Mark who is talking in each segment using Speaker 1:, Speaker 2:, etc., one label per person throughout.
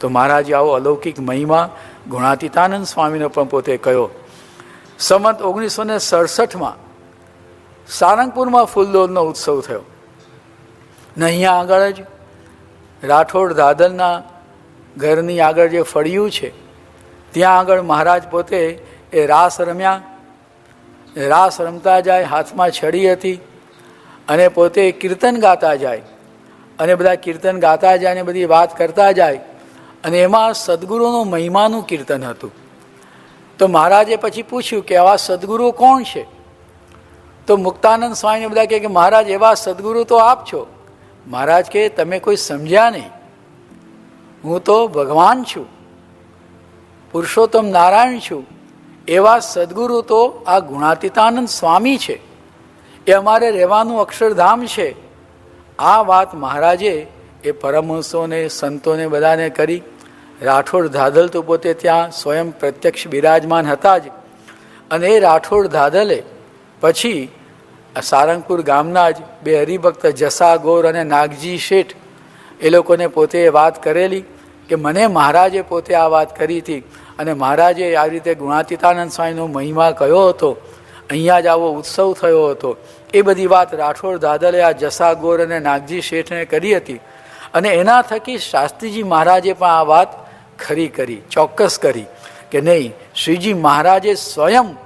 Speaker 1: તો મહારાજે આવો અલૌકિક મહિમા ગુણાતીતાનંદ સ્વામીનો પણ પોતે કહ્યો સંમત ઓગણીસો ને સડસઠમાં સારંગપુરમાં ફૂલદોલનો ઉત્સવ થયો. ને અહીંયા આગળ જ રાઠોડ દાદરના ઘરની આગળ જે ફળિયું છે, ત્યાં આગળ મહારાજ પોતે એ રાસ રમ્યા. રાસ રમતા જાય, હાથમાં છડી હતી અને પોતે કીર્તન ગાતા જાય. અને બધા કીર્તન ગાતા જાય અને બધી વાત કરતા જાય. અને એમાં સદગુરુનો મહિમાનું કીર્તન હતું. તો મહારાજે પછી પૂછ્યું કે આવા સદગુરુ કોણ છે? તો મુક્તાનંદ સ્વામીને બધા કહે કે મહારાજ, એવા સદગુરુ તો આપ છો. મહારાજ કે તમે કોઈ સમજ્યા નહીં. હું તો ભગવાન છું. પુરુષોત્તમ નારાયણ છું. એવા સદગુરુ તો આ ગુણાતીતાનંદ સ્વામી છે. એ અમારે રહેવાનું અક્ષરધામ છે. આ વાત મહારાજે એ પરમહંસોને, સંતોને બધાને કરી રાઠોડ ધાધલ તો પોતે ત્યાં સ્વયં પ્રત્યક્ષ બિરાજમાન હતા જ. અને એ રાઠોડ ધાદલે પછી સારંગપુર ગામના જ બે હરિભક્ત જસા ગોર અને નાગજી શેઠ એ લોકોને પોતે વાત કરેલી કે મને મહારાજે પોતે આ વાત કરી હતી અને મહારાજે આ રીતે ગુણાતીતાનંદ સ્વામીનો મહિમા કયો હતો, અહીંયા જ આવો ઉત્સવ થયો હતો. એ બધી વાત રાઠોડ દાદલે આ જસા ગોર અને નાગજી શેઠને કરી હતી. અને એના થકી શાસ્ત્રીજી મહારાજે પણ આ વાત ખરી કરી, ચોક્કસ કરી કે નહીં, શ્રીજી મહારાજે સ્વયં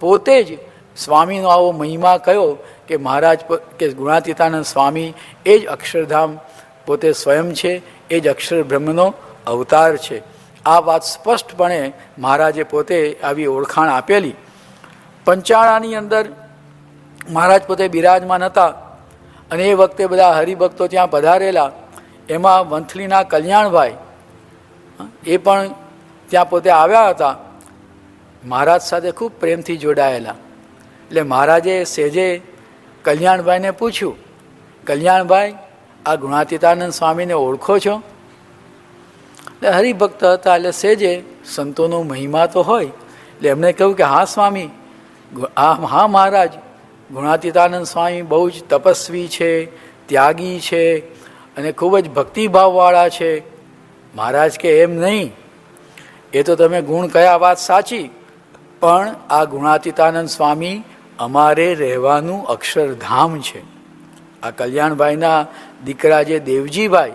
Speaker 1: પોતે જ સ્વામીનો આવો મહિમા કયો કે મહારાજ કે ગુણાતીતાનંદ સ્વામી એ જ અક્ષરધામ પોતે સ્વયં છે, એ જ અક્ષર બ્રહ્મનો અવતાર છે. આ વાત સ્પષ્ટપણે મહારાજે પોતે આવી ઓળખાણ આપેલી. પંચાળાની અંદર મહારાજ પોતે બિરાજમાન હતા અને એ વખતે બધા હરિભક્તો ત્યાં પધારેલા એમાં વંથલીના કલ્યાણભાઈ એ પણ ત્યાં પોતે આવ્યા હતા. મહારાજ સાથે ખૂબ પ્રેમથી જોડાયેલા. એટલે મહારાજે સેજે કલ્યાણભાઈને પૂછ્યું, કલ્યાણભાઈ, આ ગુણાતીતાનંદ સ્વામીને ઓળખો છો? એટલે હરિભક્ત હતા, એટલે સેજે સંતોનો મહિમા તો હોય, એટલે એમણે કહ્યું કે, હા સ્વામી આ, હા મહારાજ, ગુણાતીતાનંદ સ્વામી બહુ જ તપસ્વી છે, ત્યાગી છે અને ખૂબ જ ભક્તિભાવવાળા છે. મહારાજ કે, એમ નહીં. એ તો તમે ગુણ કયા વાત સાચી. પણ આ ગુણાતીતાનંદ સ્વામી અમારે રહેવાનું અક્ષરધામ છે. આ કલ્યાણભાઈના દીકરા જે દેવજીભાઈ,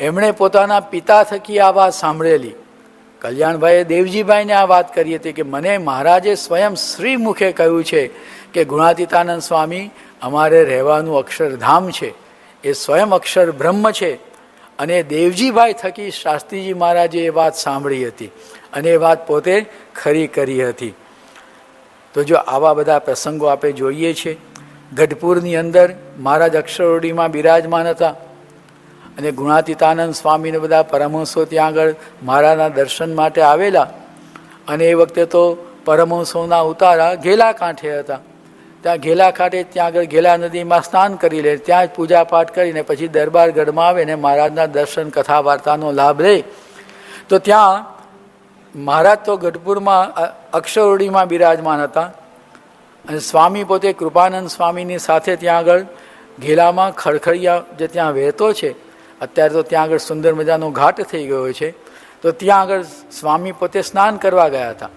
Speaker 1: એમણે પોતાના પિતા થકી આ વાત સાંભળેલી. કલ્યાણભાઈએ દેવજીભાઈને આ વાત કરી હતી કે, મને મહારાજે સ્વયં શ્રી મુખે કહ્યું છે કે, ગુણાતીતાનંદ સ્વામી, અમારે રહેવાનું અક્ષરધામ છે. એ સ્વયં અક્ષર બ્રહ્મ છે અને દેવજીભાઈ થકી શાસ્ત્રીજી મહારાજે એ વાત સાંભળી હતી અને એ વાત પોતે ખરી કરી હતી. તો જો આવા બધા પ્રસંગો આપણે જોઈએ છે ગઢપુરની અંદર મહારાજ અક્ષરોડીમાં બિરાજમાન હતા અને ગુણાતીતાનંદ સ્વામીને બધા પરમહંસો ત્યાં આગળ મહારાજના દર્શન માટે આવેલા અને એ વખતે તો પરમહંસોના ઉતારા ઘેલા કાંઠે હતા. ત્યાં ઘેલા ખાતે ત્યાં આગળ ઘેલા નદીમાં સ્નાન કરી લે, ત્યાં જ પૂજાપાઠ કરીને પછી દરબારગઢમાં આવે ને મહારાજના દર્શન કથા વાર્તાનો લાભ લે. તો ત્યાં મહારાજ તો ગઢપુરમાં અક્ષરોડીમાં બિરાજમાન હતા. અને સ્વામી પોતે કૃપાનંદ સ્વામીની સાથે ત્યાં આગળ ઘેલામાં ખડખડિયા જે ત્યાં વહેતો છે, અત્યારે તો ત્યાં આગળ સુંદર મજાનો ઘાટ થઈ ગયો છે. તો ત્યાં આગળ સ્વામી પોતે સ્નાન કરવા ગયા હતા.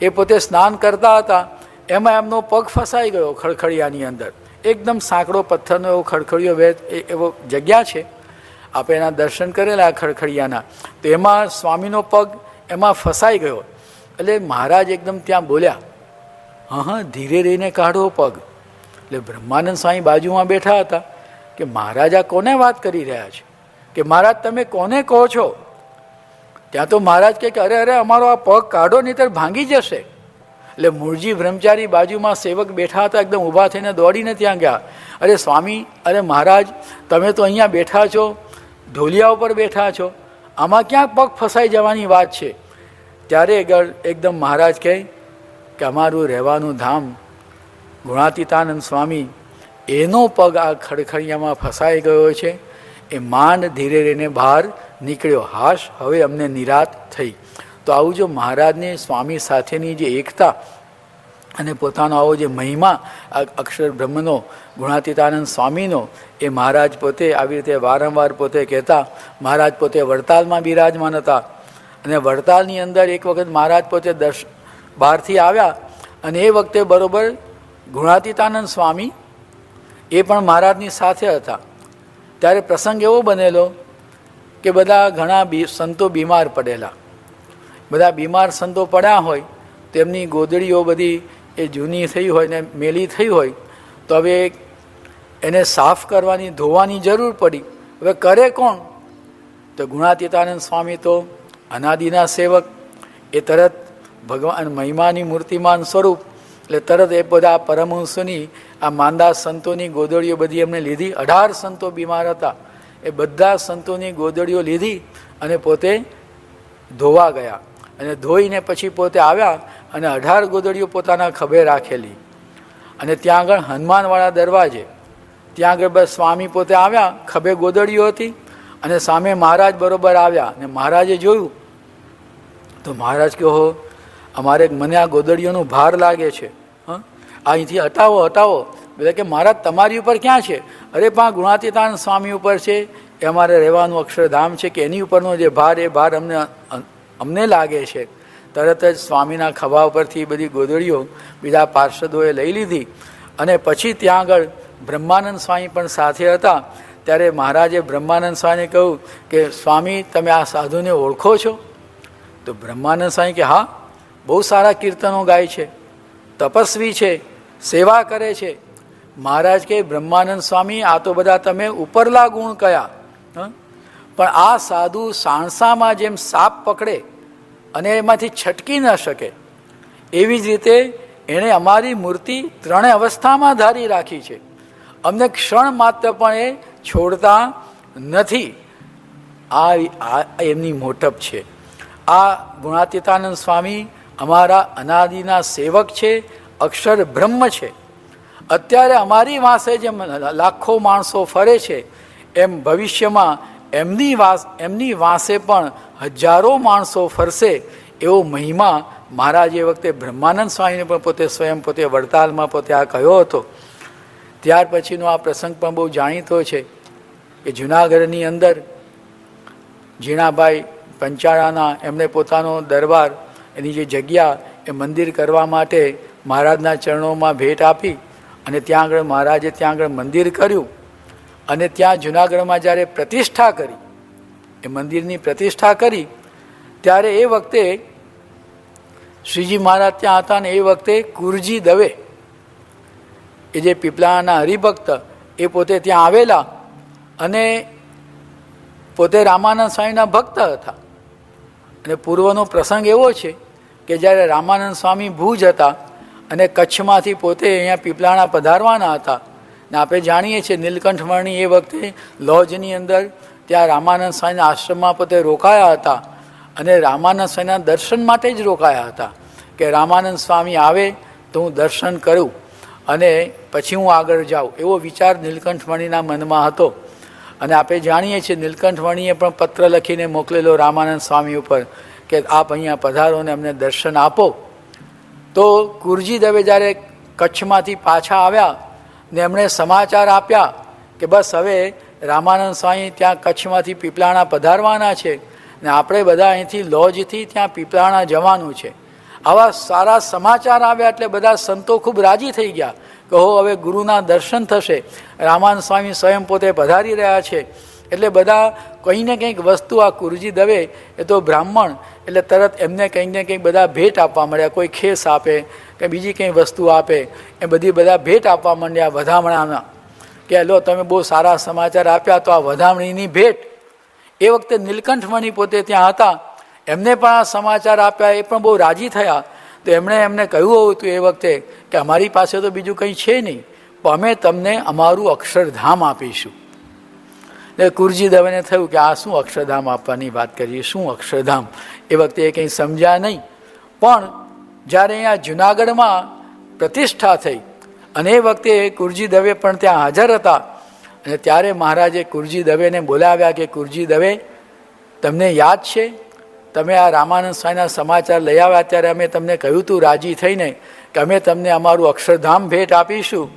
Speaker 1: એ પોતે સ્નાન કરતા હતા એમાં એમનો પગ ફસાઈ ગયો ખડખડિયાની અંદર. એકદમ સાંકડો પથ્થરનો એવો ખડખડિયો વે એવો જગ્યા છે. આપણે એના દર્શન કરેલા ખડખડિયાના. તો એમાં સ્વામીનો પગ એમાં ફસાઈ ગયો. એટલે મહારાજ એકદમ ત્યાં બોલ્યા હા હા ધીરે રહીને કાઢો પગ. એટલે બ્રહ્માનંદ સ્વામી બાજુમાં બેઠા હતા કે, મહારાજ આ કોને વાત કરી રહ્યા છે? કે મહારાજ, તમે કોને કહો છો? ત્યાં તો મહારાજ કે, અરે અરે, અમારો આ પગ કાઢો, નહીતર ભાંગી જશે. એટલે મૂળજી બ્રહ્મચારી બાજુમાં સેવક બેઠા હતા, એકદમ ઊભા થઈને દોડીને ત્યાં ગયા. અરે સ્વામી, અરે મહારાજ, તમે તો અહીંયા બેઠા છો, ઢોલિયા ઉપર બેઠા છો. આમાં ક્યાં પગ ફસાઈ જવાની વાત છે. ત્યારે એકદમ મહારાજ કહે કે અમારું રહેવાનું ધામ ગુણાતીતાનંદ સ્વામી, એનો પગ આ ખડખડિયામાં ફસાઈ ગયો છે. એ માંડ ધીરે રહીને બહાર નીકળ્યો. હાશ, હવે અમને નિરાત થઈ. તો આવું જો મહારાજની સ્વામી સાથેની જે એકતા અને પોતાનો આવો જે મહિમા અક્ષર બ્રહ્મનો, ગુણાતીતાનંદ સ્વામીનો, એ મહારાજ પોતે આવી રીતે વારંવાર પોતે કહેતા, મહારાજ પોતે વડતાલમાં બિરાજમાન હતા. અને વડતાલની અંદર એક વખત મહારાજ પોતે દર્શ, બહારથી આવ્યા અને એ વખતે બરોબર ગુણાતીતાનંદ સ્વામી એ પણ મહારાજની સાથે હતા. ત્યારે પ્રસંગ એવો બનેલો કે બધા ઘણા બી, સંતો બીમાર પડેલા. બધા બીમાર સંતો પડ્યા હોય, તેમની ગોદડીઓ બધી એ જૂની થઈ હોય ને મેલી થઈ હોય, તો હવે એને સાફ કરવાની, ધોવાની જરૂર પડી. હવે કરે કોણ? તો ગુણાતીતાનંદ સ્વામી તો અનાદિના સેવક. એ તરત ભગવાન મહિમાની મૂર્તિમાન સ્વરૂપ. એટલે તરત એ બધા પરમહંસોની, આ માંદા સંતોની ગોદડીઓ બધી એમને લીધી. અઢાર સંતો બીમાર હતા. એ બધા સંતોની ગોદડીઓ લીધી અને પોતે ધોવા ગયા. અને ધોઈને પછી પોતે આવ્યા અને અઢાર ગોદડીઓ પોતાના ખભે રાખેલી. અને ત્યાં આગળ હનુમાનવાળા દરવાજે, ત્યાં આગળ બસ સ્વામી પોતે આવ્યા, ખભે ગોદડીઓ હતી અને સામે મહારાજ બરોબર આવ્યા અને મહારાજે જોયું. તો મહારાજ કહો અમારે મને આ ગોદડીઓનો ભાર લાગે છે. હં? અહીંથી હટાવો હટાવો. એટલે કે મહારાજ, તમારી ઉપર ક્યાં છે? અરે, પણ ગુણાતીતાન સ્વામી ઉપર છે. એ અમારે રહેવાનું અક્ષરધામ છે કે એની ઉપરનો જે ભાર, એ ભાર અમને અમને લાગે છે. તરત જ સ્વામીના ખભા ઉપરથી બધી ગોદડીઓ બીજા પાર્ષદોએ લઈ લીધી અને પછી ત્યાં આગળ બ્રહ્માનંદ સ્વામી પણ સાથે હતા. ત્યારે મહારાજે બ્રહ્માનંદ સ્વામીને કહ્યું કે, સ્વામી, તમે આ સાધુને ઓળખો છો? તો બ્રહ્માનંદ સ્વામી કે, હા, બહુ સારા કીર્તનો ગાય છે, તપસ્વી છે, સેવા કરે છે. મહારાજ કે, બ્રહ્માનંદ સ્વામી, આ તો બધા તમે ઉપરલા ગુણ કયા? પણ આ સાધુ સાણસામાં જેમ સાપ પકડે અને એમાંથી છટકી ન શકે, એવી જ રીતે એણે અમારી મૂર્તિ ત્રણેય અવસ્થામાં ધારી રાખી છે. અમને ક્ષણ માત્ર પણ એ છોડતા નથી. આ આ એમની મોટપ છે. આ ગુણાતીતાનંદ સ્વામી અમારા અનાદિના સેવક છે, અક્ષર બ્રહ્મ છે. અત્યારે અમારી પાસે જેમ લાખો માણસો ફરે છે, એમ ભવિષ્યમાં એમની વાસ, એમની વાંસે પણ હજારો માણસો ફરશે એવો મહિમા મહારાજે વખતે બ્રહ્માનંદ સ્વામીને પણ પોતે સ્વયં પોતે વડતાલમાં પોતે આ કહ્યો હતો. ત્યાર પછીનો આ પ્રસંગ પણ બહુ જાણીતો છે કે જુનાગઢની અંદર ઝીણાભાઈ પંચાળાના એમણે પોતાનો દરબાર, એની જે જગ્યા એ મંદિર કરવા માટે મહારાજના ચરણોમાં ભેટ આપી અને ત્યાં આગળ મહારાજે ત્યાં આગળ મંદિર કર્યું. અને ત્યાં જુનાગઢમાં જ્યારે પ્રતિષ્ઠા કરી, એ મંદિરની પ્રતિષ્ઠા કરી, ત્યારે એ વખતે શ્રીજી મહારાજ ત્યાં હતા ને એ વખતે કુરજી દવે, એ જે પીપળાના હરિભક્ત, એ પોતે ત્યાં આવેલા અને પોતે રામાનંદ સ્વામીના ભક્ત હતા. અને પૂર્વનો પ્રસંગ એવો છે કે જ્યારે રામાનંદ સ્વામી ભુજ હતા અને કચ્છમાંથી પોતે અહીંયા પીપળાણા પધારવાના હતા ને આપણે જાણીએ છીએ નીલકંઠ વર્ણી એ વખતે લોજની અંદર ત્યાં રામાનંદ સ્વામીના આશ્રમમાં પોતે રોકાયા હતા અને રામાનંદ સ્વામીના દર્શન માટે જ રોકાયા હતા કે રામાનંદ સ્વામી આવે તો હું દર્શન કરું અને પછી હું આગળ જાઉં એવો વિચાર નીલકંઠમણીના મનમાં હતો. અને આપણે જાણીએ છીએ નીલકંઠવણીએ પણ પત્ર લખીને મોકલેલો રામાનંદ સ્વામી ઉપર કે આપ અહીંયા પધારો ને અમને દર્શન આપો. તો કુરજી દવે જ્યારે કચ્છમાંથી પાછા આવ્યા ને એમણે સમાચાર આપ્યા કે બસ હવે રામાનંદ સ્વામી ત્યાં કચ્છમાંથી પીપળાણા પધારવાના છે ને આપણે બધા અહીંથી લોજથી ત્યાં પીપળાણા જવાનું છે. આવા સારા સમાચાર આવ્યા એટલે બધા સંતો ખૂબ રાજી થઈ ગયા કે હો હવે ગુરુના દર્શન થશે. રામાનંદ સ્વામી સ્વયં પોતે પધારી રહ્યા છે. એટલે બધા કંઈ ને કંઈક વસ્તુ આ કુરજી દવે, એ તો બ્રાહ્મણ એટલે તરત એમને કંઈક ને કંઈક બધા ભેટ આપવા માંડ્યા કોઈ ખેસ આપે કે બીજી કંઈ વસ્તુ આપે, એ બધી બધા ભેટ આપવા માંડ્યા વધામણાના. કે લો, તમે બહુ સારા સમાચાર આપ્યા તો આ વધામણીની ભેટ. એ વખતે નીલકંઠમણી પોતે ત્યાં હતા. એમને પણ આ સમાચાર આપ્યા, એ પણ બહુ રાજી થયા. તો એમણે એમને કહ્યું હતું એ વખતે કે અમારી પાસે તો બીજું કંઈ છે નહીં. પણ અમે તમને અમારું અક્ષરધામ આપીશું. એટલે કુરજી દવેને થયું કે આ શું અક્ષરધામ આપવાની વાત કરીએ, શું અક્ષરધામ? એ વખતે એ કંઈ સમજ્યા નહીં. પણ જ્યારે અહીંયા જુનાગઢમાં પ્રતિષ્ઠા થઈ અને એ વખતે કુરજી દવે પણ ત્યાં હાજર હતા અને ત્યારે મહારાજે કુરજી દવેને બોલાવ્યા કે કુરજી દવે તમને યાદ છે? તમે આ રામાનંદ સ્વામીના સમાચાર લઈ આવ્યા ત્યારે અમે તમને કહ્યું હતું રાજી થઈને કે અમે તમને અમારું અક્ષરધામ ભેટ આપીશું.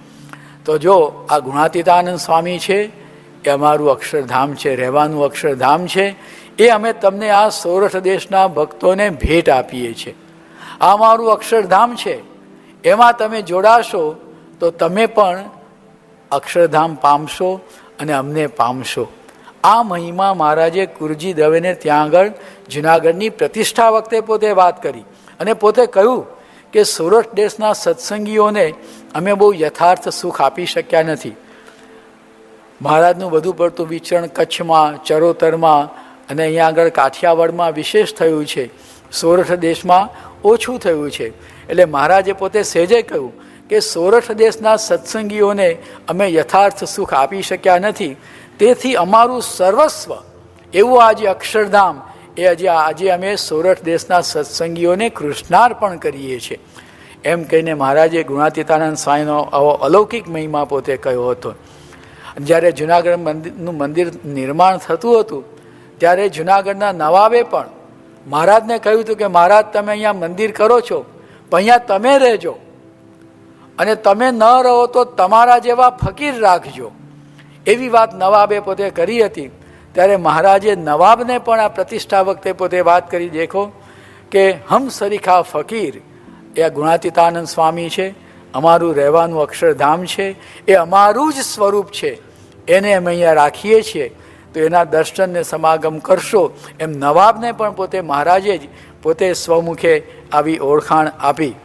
Speaker 1: તો જો આ ગુણાતીતાનંદ સ્વામી છે એ અમારું અક્ષરધામ છે, રહેવાનું અક્ષરધામ છે, એ અમે તમને આ સૌરાષ્ટ્ર દેશના ભક્તોને ભેટ આપીએ છીએ. આ અમારું અક્ષરધામ છે. એમાં તમે જોડાશો તો તમે પણ અક્ષરધામ પામશો અને અમને પામશો. આ મહિમા મહારાજે કુરજી દવેને ત્યાં આગળ જુનાગઢની પ્રતિષ્ઠા વખતે પોતે વાત કરી અને પોતે કહ્યું કે સૌરાષ્ટ્ર દેશના સત્સંગીઓને અમે બહુ યથાર્થ સુખ આપી શક્યા નથી. મહારાજનું વધુ પડતું વિચરણ કચ્છમાં, ચરોતરમાં અને અહીંયા આગળ કાઠિયાવાડમાં વિશેષ થયું છે. સોરઠ દેશમાં ઓછું થયું છે. એટલે મહારાજે પોતે સહેજે કહ્યું કે સોરઠ દેશના સત્સંગીઓને અમે યથાર્થ સુખ આપી શક્યા નથી. તેથી અમારું સર્વસ્વ એવું આજે અક્ષરધામ એ આજે આજે અમે સોરઠ દેશના સત્સંગીઓને કૃષ્ણાર્પણ કરીએ છીએ. એમ કહીને મહારાજે ગુણાતીતાનંદ સ્વામીનો આવો અલૌકિક મહિમા પોતે કહ્યો હતો. જ્યારે જુનાગઢ મંદિરનું મંદિર નિર્માણ થતું હતું, ત્યારે જુનાગઢના નવાબે પણ મહારાજને કહ્યું હતું કે, મહારાજ, તમે અહીંયા મંદિર કરો છો, પણ અહીંયા તમે રહેજો. અને તમે ન રહો તો તમારા જેવા ફકીર રાખજો. એવી વાત નવાબે પોતે કરી હતી. ત્યારે મહારાજે નવાબને પણ આ પ્રતિષ્ઠા વખતે પોતે વાત કરી, દેખો કે હમ સરીખા ફકીર, એ ગુણાતીતાનંદ સ્વામી છે અમારું રહેવાનું અક્ષરધામ છે, એ અમારું જ સ્વરૂપ છે. એને અમે અહીંયા રાખીએ છીએ. તો એના દર્શનને સમાગમ કરશો. એમ નવાબને પણ પોતે મહારાજે જ પોતે સ્વમુખે આવી ઓળખાણ આપી.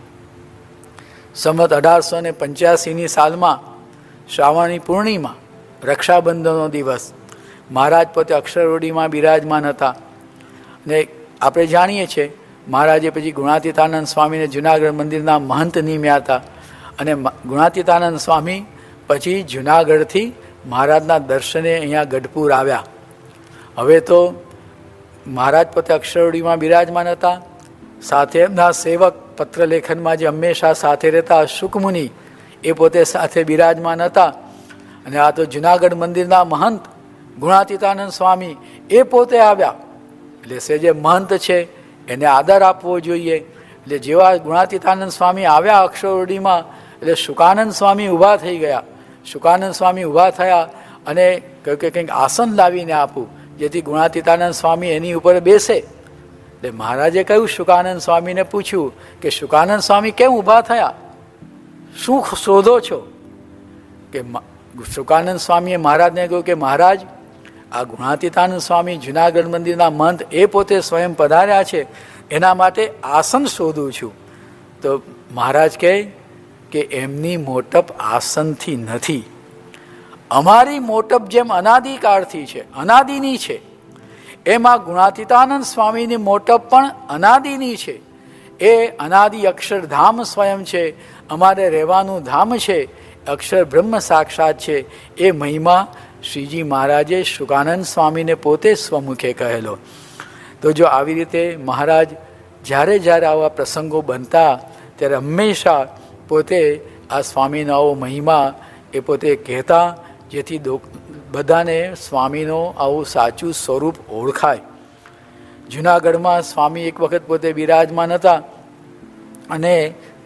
Speaker 1: સંમત અઢારસો ને પંચ્યાસીની સાલમાં, શ્રાવણી પૂર્ણિમા, રક્ષાબંધનનો દિવસ, મહારાજ પોતે અક્ષરવડીમાં બિરાજમાન હતા. ને આપણે જાણીએ છીએ, મહારાજે પછી ગુણાતીતાનંદ સ્વામીને જુનાગઢ મંદિરના મહંત નિમ્યા હતા. અને ગુણાતીતાનંદ સ્વામી પછી જુનાગઢથી મહારાજના દર્શને અહીંયા ગઢપુર આવ્યા. હવે તો મહારાજ પોતે અક્ષરડીમાં બિરાજમાન હતા. સાથે એમના સેવક પત્રલેખનમાં જે હંમેશા સાથે રહેતા શુકમુનિ એ પોતે સાથે બિરાજમાન હતા. અને આ તો જુનાગઢ મંદિરના મહંત ગુણાતીતાનંદ સ્વામી એ પોતે આવ્યા. એટલે સે જે મહંત છે, એને આદર આપવો જોઈએ. એટલે જેવા ગુણાતીતાનંદ સ્વામી આવ્યા અક્ષરવડીમાં એટલે શુકાનંદ સ્વામી ઊભા થઈ ગયા. શુકાનંદ સ્વામી ઊભા થયા અને કહ્યું કે કંઈક આસન લાવીને આપું, જેથી ગુણાતીતાનંદ સ્વામી એની ઉપર બેસે. એટલે મહારાજે કહ્યું, શુકાનંદ સ્વામીને પૂછ્યું કે શુકાનંદ સ્વામી કેમ ઊભા થયા? શું શોધો છો? કે શુકાનંદ સ્વામીએ મહારાજને કહ્યું કે મહારાજ, આ ગુણાતીતાનંદ સ્વામી જુનાગઢ મંદિરના મંત એ પોતે સ્વયં પધાર્યા છે. એના માટે આસન શોધું છું. તો મહારાજ કહે કે એમની મોટપ આસનથી નથી. અમારી મોટપ જેમ અનાદિકાળથી છે, અનાદિની છે. એમાં ગુણાતીતાનંદ સ્વામીની મોટપ પણ અનાદિની છે. એ અનાદિ અક્ષરધામ સ્વયં છે, અમારે રહેવાનું ધામ છે, અક્ષર બ્રહ્મ સાક્ષાત છે. એ મહિમા શ્રીજી મહારાજે શુકાનંદ સ્વામીને પોતે સ્વમુખે કહેલો. તો જો આવી રીતે મહારાજ જ્યારે જ્યારે આવા પ્રસંગો બનતા, ત્યારે હંમેશા પોતે આ સ્વામીનો મહિમા એ પોતે કહેતા, જેથી બધાને સ્વામીનો આવું સાચું સ્વરૂપ ઓળખાય. જુનાગઢમાં સ્વામી એક વખત પોતે બિરાજમાન હતા અને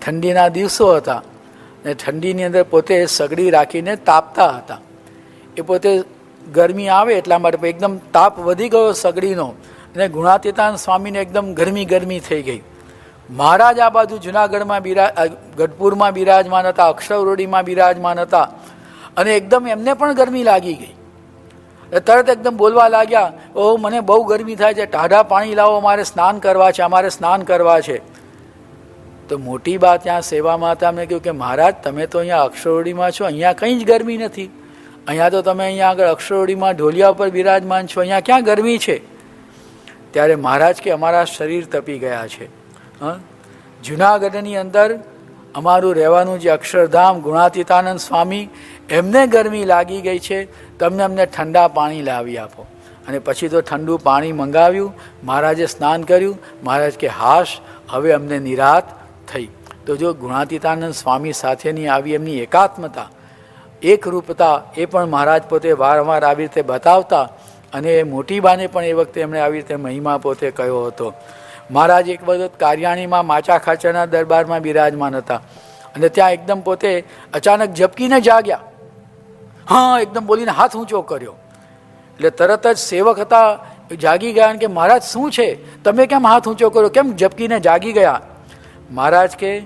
Speaker 1: ઠંડીના દિવસો હતા ને ઠંડીની અંદર પોતે સગડી રાખીને તાપતા હતા. એ પોતે ગરમી આવે એટલા માટે એકદમ તાપ વધી ગયો સગડીનો અને ગુણાતીતાન સ્વામીને એકદમ ગરમી ગરમી થઈ ગઈ. મહારાજ આ બાજુ જુનાગઢમાં બિરા ગઢપુરમાં બિરાજમાન હતા અક્ષરરોડીમાં બિરાજમાન હતા. અને એકદમ એમને પણ ગરમી લાગી ગઈ. તરત એકદમ બોલવા લાગ્યા, ઓહ, મને બહુ ગરમી થાય છે. ટાઢા પાણી લાવો, અમારે સ્નાન કરવા છે, અમારે સ્નાન કરવા છે. તો મોટી વાત ત્યાં સેવામાં હતા અમને કહ્યું કે, મહારાજ, તમે તો અહીંયા અક્ષરોડીમાં છો, અહીંયા કંઈ જ ગરમી નથી. અહીંયા તો તમે અહીંયા આગળ અક્ષરોડીમાં ઢોલિયા ઉપર બિરાજમાન છો, અહીંયા ક્યાં ગરમી છે? ત્યારે મહારાજ કે, અમારા શરીર તપી ગયા છે. જુનાગઢની અંદર અમારું રહેવાનું જે અક્ષરધામ ગુણાતીતાનંદ સ્વામી, એમને ગરમી લાગી ગઈ છે. તમને અમને ઠંડા પાણી લાવી આપો. અને પછી તો ઠંડુ પાણી મંગાવ્યું, મહારાજે સ્નાન કર્યું, મહારાજ કે, હાશ, હવે અમને નિરાત થઈ. તો જો ગુણાતીતાનંદ સ્વામી સાથેની આવી એમની એકાત્મતા એકરૂપતા એ પણ મહારાજ પોતે વારંવાર આવી રીતે બતાવતા અને મોટી બાને પણ એ વખતે એમણે આવી રીતે મહિમા પોતે કહ્યો હતો. મહારાજ એક વખત કાર્યાણીમાં માચા ખાચરના દરબારમાં બિરાજમાન હતા. અને ત્યાં એકદમ પોતે અચાનક ઝબકીને જાગ્યા. હા, એકદમ બોલીને હાથ ઊંચો કર્યો. એટલે તરત જ સેવક હતા, જાગી ગયા કે, મહારાજ, શું છે? તમે કેમ હાથ ઊંચો કર્યો? કેમ ઝબકીને જાગી ગયા? મહારાજ કે,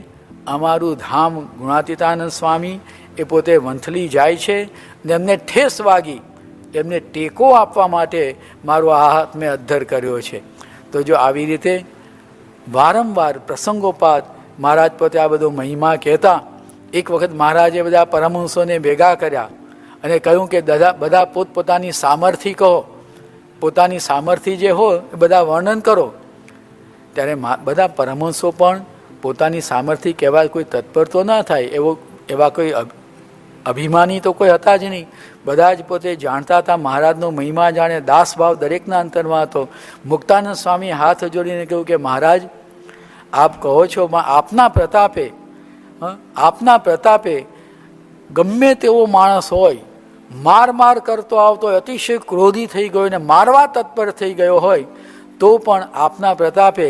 Speaker 1: અમારું ધામ ગુણાતીતાનંદ સ્વામી એ પોતે વંથલી જાય છે ને એમને ઠેસ વાગી. એમને ટેકો આપવા માટે મારો આ હાથ મેં અદ્ધર કર્યો છે. તો જો આવી રીતે વારંવાર પ્રસંગોપાત મહારાજ પોતે આ બધો મહિમા કહેતા. એક વખત મહારાજે બધા પરમહંસોને ભેગા કર્યા અને કહ્યું કે બધા બધા પોતપોતાની સામર્થ્ય કહો. પોતાની સામર્થ્ય જે હો એ બધા વર્ણન કરો. ત્યારે બધા પરમહંસો પણ પોતાની સામર્થ્ય કહેવા કોઈ તત્પર તો ના થાય એવો, એવા કોઈ અભિમાની તો કોઈ હતા જ નહીં. બધા જ પોતે જાણતા હતા. મહારાજનો મહિમા જાણે દાસ ભાવ દરેકના અંતરમાં હતો. મુક્તાનંદ સ્વામી હાથ જોડીને કહ્યું કે મહારાજ, આપ કહો છો આપના પ્રતાપે આપના પ્રતાપે ગમે તેવો માણસ હોય, માર માર કરતો આવતો, અતિશય ક્રોધી થઈ ગયો ને મારવા તત્પર થઈ ગયો હોય, તો પણ આપના પ્રતાપે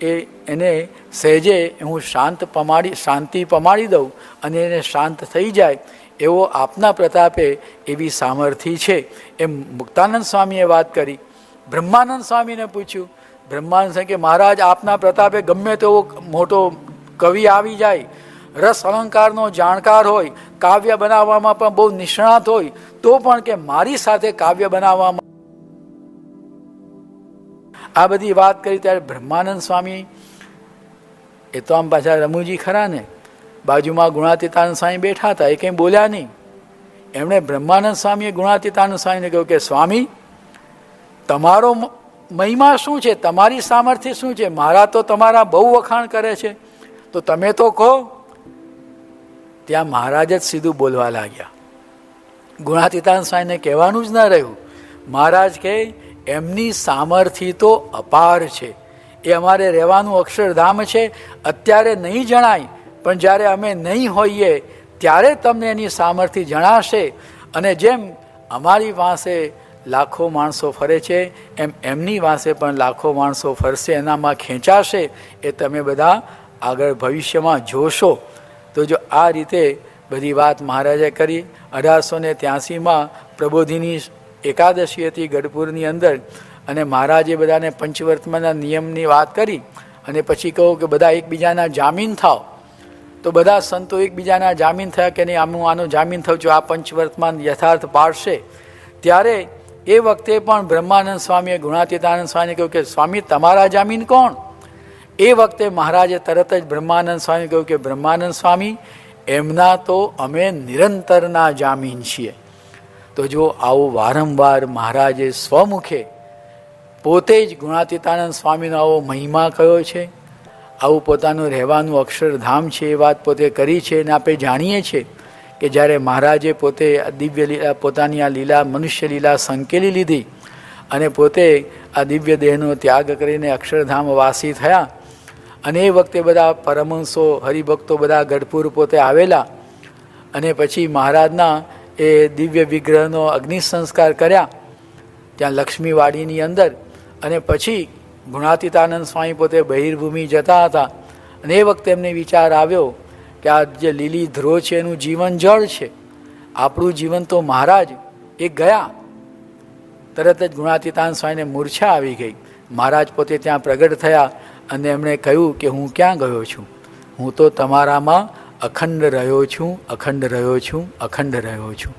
Speaker 1: એ એને સહેજે હું શાંત પમાડી, શાંતિ પમાડી દઉં અને એને શાંત થઈ જાય. એવો આપના પ્રતાપે એવી સામર્થ્ય છે? એમ મુક્તાનંદ સ્વામીએ વાત કરી. બ્રહ્માનંદ સ્વામીને પૂછ્યું. બ્રહ્માનંદ સ્વામી કે, મહારાજ, આપના પ્રતાપે ગમે તેવો મોટો કવિ આવી જાય. રસ અલંકારનો જાણકાર હોય, કાવ્ય બનાવવામાં પણ બહુ નિષ્ણાત હોય, તો પણ કે મારી સાથે કાવ્ય બનાવવામાં આ બધી વાત કરી ત્યારે બ્રહ્માનંદ સ્વામી, એ તો આમ પાછા રમુજી ખરા ને? બાજુમાં ગુણાતીતાનંદ સ્વામી બેઠા હતા. એ કંઈ બોલ્યા નહીં. એમણે બ્રહ્માનંદ સ્વામીએ ગુણાતીતાનંદ સ્વામીને કહ્યું કે, સ્વામી, તમારો મહિમા શું છે? તમારી સામર્થ્ય શું છે? મારા તો તમારા બહુ વખાણ કરે છે. તો તમે તો કહો. ત્યાં મહારાજ જ સીધું બોલવા લાગ્યા. ગુણાતીતાન સ્વામીને કહેવાનું જ ન રહ્યું. મહારાજ કહે, એમની સામર્થ્ય તો અપાર છે. એ અમારે રહેવાનું અક્ષરધામ છે. અત્યારે નહીં જણાય. પણ જ્યારે અમે નહીં હોઈએ, ત્યારે તમને એની સામર્થ્ય જણાશે. અને જેમ અમારી પાસે લાખો માણસો ફરે છે, એમ એમની પાસે પણ લાખો માણસો ફરશે, એનામાં ખેંચાશે, એ તમે બધા આગળ ભવિષ્યમાં જોશો. તો જો આ રીતે બધી વાત મહારાજે કરી, અઢારસો ને ત્યાસીમાં પ્રબોધિની એકાદશી હતી ગઢપુરની અંદર, અને મહારાજે બધાને પંચવર્તમાના નિયમની વાત કરી, અને પછી કહું કે બધા એકબીજાના જામીન થાવ. તો બધા સંતો એકબીજાના જામીન થયા કે નહીં? આમ આનું જામીન થયું છું. આ પંચવર્તમાન યથાર્થ પાડશે. ત્યારે એ વખતે પણ બ્રહ્માનંદ સ્વામીએ, ગુણાતીતાનંદ સ્વામીને કહ્યું કે, સ્વામી, તમારા જામીન કોણ? એ વખતે મહારાજે તરત જ બ્રહ્માનંદ સ્વામી કહ્યું કે, બ્રહ્માનંદ સ્વામી, એમના તો અમે નિરંતરના જામીન છીએ. તો જો આવો વારંવાર મહારાજે સ્વમુખે પોતે જ ગુણાતીતાનંદ સ્વામીનો આવો મહિમા કયો છે? આવું પોતાનું રહેવાનું અક્ષરધામ છે એ વાત પોતે કરી છે અને આપણે જાણીએ છીએ કે જ્યારે મહારાજે પોતે દિવ્ય લીલા પોતાની આ લીલા, મનુષ્ય લીલા સંકેલી લીધી અને પોતે આ દિવ્ય દેહનો ત્યાગ કરીને અક્ષરધામ વાસી થયા અને એ વખતે બધા પરમહંસો, હરિભક્તો બધા ગઢપુર પોતે આવેલા અને પછી મહારાજના એ દિવ્ય વિગ્રહનો અગ્નિ સંસ્કાર કર્યા ત્યાં લક્ષ્મીવાડીની અંદર અને પછી ગુણાતીતાનંદ સ્વામી પોતે બહિર્ભૂમિ જતા હતા અને એ વખતે એમને વિચાર આવ્યો કે આ જે લીલી ધ્રો છે, એનું જીવન જળ છે. આપણું જીવન તો મહારાજ, એ ગયા. તરત જ ગુણાતીતાન સ્વામીને મૂર્છા આવી ગઈ. મહારાજ પોતે ત્યાં પ્રગટ થયા અને એમણે કહ્યું કે હું ક્યાં ગયો છું? હું તો તમારામાં અખંડ રહ્યો છું, અખંડ રહ્યો છું, અખંડ રહ્યો છું.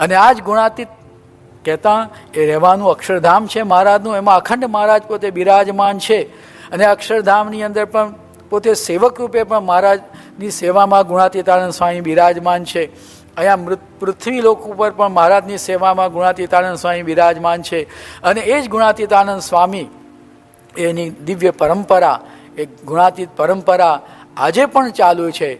Speaker 1: અને આ જ ગુણાતીત કહેતા, એ રહેવાનું અક્ષરધામ છે મહારાજનું, એમાં અખંડ મહારાજ પોતે બિરાજમાન છે. અને અક્ષરધામની અંદર પણ પોતે સેવક રૂપે પણ મહારાજની સેવામાં ગુણાતીતાનંદ સ્વામી બિરાજમાન છે. અહીંયા મૃત, પૃથ્વી લોક ઉપર પણ મહારાજની સેવામાં ગુણાતીતાનંદ સ્વામી બિરાજમાન છે. અને એ જ ગુણાતીતાનંદ સ્વામી, એની દિવ્ય પરંપરા એ ગુણાતીત પરંપરા આજે પણ ચાલુ છે.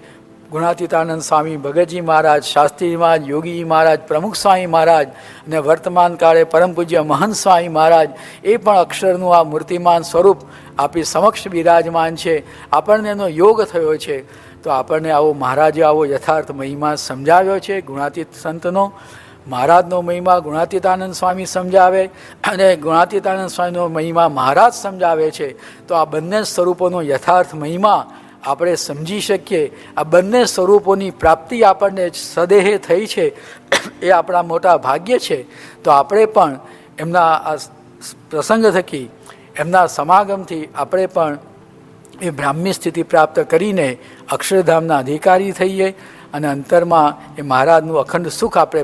Speaker 1: ગુણાતીતાનંદ સ્વામી ભગતજી મહારાજ, શાસ્ત્રી મહારાજ, યોગીજી મહારાજ, પ્રમુખ સ્વામી મહારાજ અને વર્તમાન કાળે પરમ પૂજ્ય મહંત સ્વામી મહારાજ એ પણ અક્ષરનું આ મૂર્તિમાન સ્વરૂપ આપી સમક્ષ બિરાજમાન છે. આપણને એનો યોગ થયો છે. તો આપણને આવો મહારાજે આવો યથાર્થ મહિમા સમજાવ્યો છે ગુણાતીત સંતનો. મહારાજનો મહિમા ગુણાતીતાનંદ સ્વામી સમજાવે અને ગુણાતીતાનંદ સ્વામીનો મહિમા મહારાજ સમજાવે છે. તો આ બંને સ્વરૂપોનો યથાર્થ મહિમા આપણે સમજી શકીએ. આ બંને સ્વરૂપોની પ્રાપ્તિ આપણને સદેહે થઈ છે એ આપણા મોટા ભાગ્ય છે. તો આપણે પણ એમના આ પ્રસંગ થકી, એમના સમાગમથી આપણે પણ એ બ્રાહ્મી સ્થિતિ પ્રાપ્ત કરીને અક્ષરધામના અધિકારી થઈએ અને અંતરમાં એ મહારાજનું અખંડ સુખ આપણે